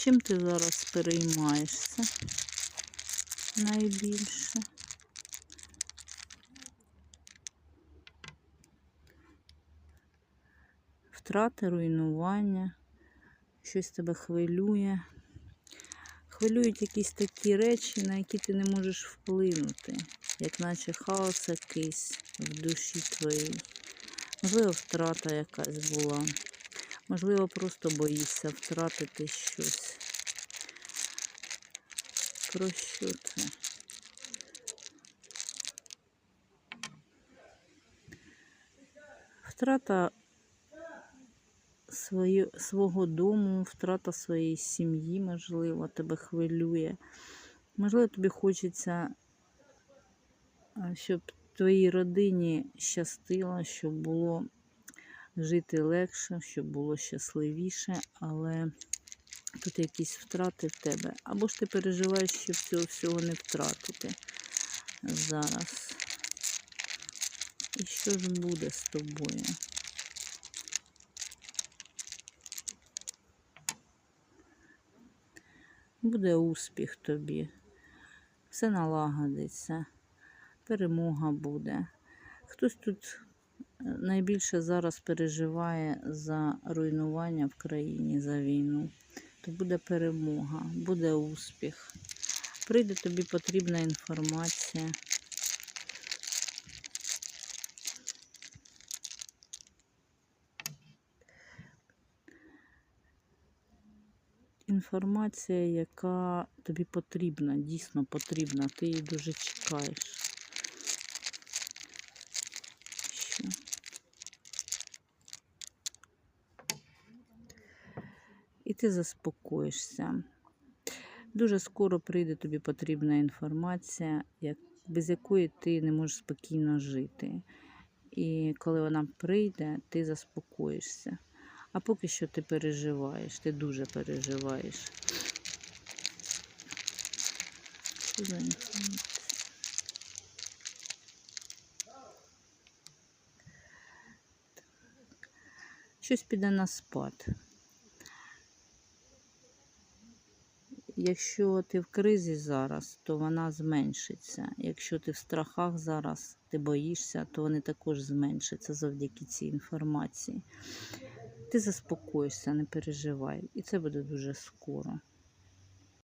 Чим ти зараз переймаєшся найбільше? Втрати, руйнування, щось тебе хвилює. Хвилюють якісь такі речі, на які ти не можеш вплинути, як наче хаос якийсь в душі твоїй. Можливо, втрата якась була. Можливо, просто боїшся втратити щось. Про що це? Втрата свою, свого дому, втрата своєї сім'ї, можливо, тебе хвилює. Можливо, тобі хочеться, щоб твоїй родині щастило, щоб було жити легше, щоб було щасливіше, але тут якісь втрати в тебе. Або ж ти переживаєш, щоб цього всього не втратити зараз. І що ж буде з тобою? Буде успіх тобі, все налагодиться, перемога буде. Хтось тут найбільше зараз переживає за руйнування в країні, за війну, то буде перемога, буде успіх. Прийде тобі потрібна інформація. Інформація, яка тобі потрібна, дійсно потрібна, ти її дуже чекаєш. Ти заспокоїшся. Дуже скоро прийде тобі потрібна інформація, без якої ти не можеш спокійно жити. І коли вона прийде, ти заспокоїшся. А поки що ти переживаєш, ти дуже переживаєш. Щось піде на спад. Якщо ти в кризі зараз, то вона зменшиться. Якщо ти в страхах зараз, ти боїшся, то вони також зменшаться завдяки цій інформації. Ти заспокоїшся, не переживай. І це буде дуже скоро.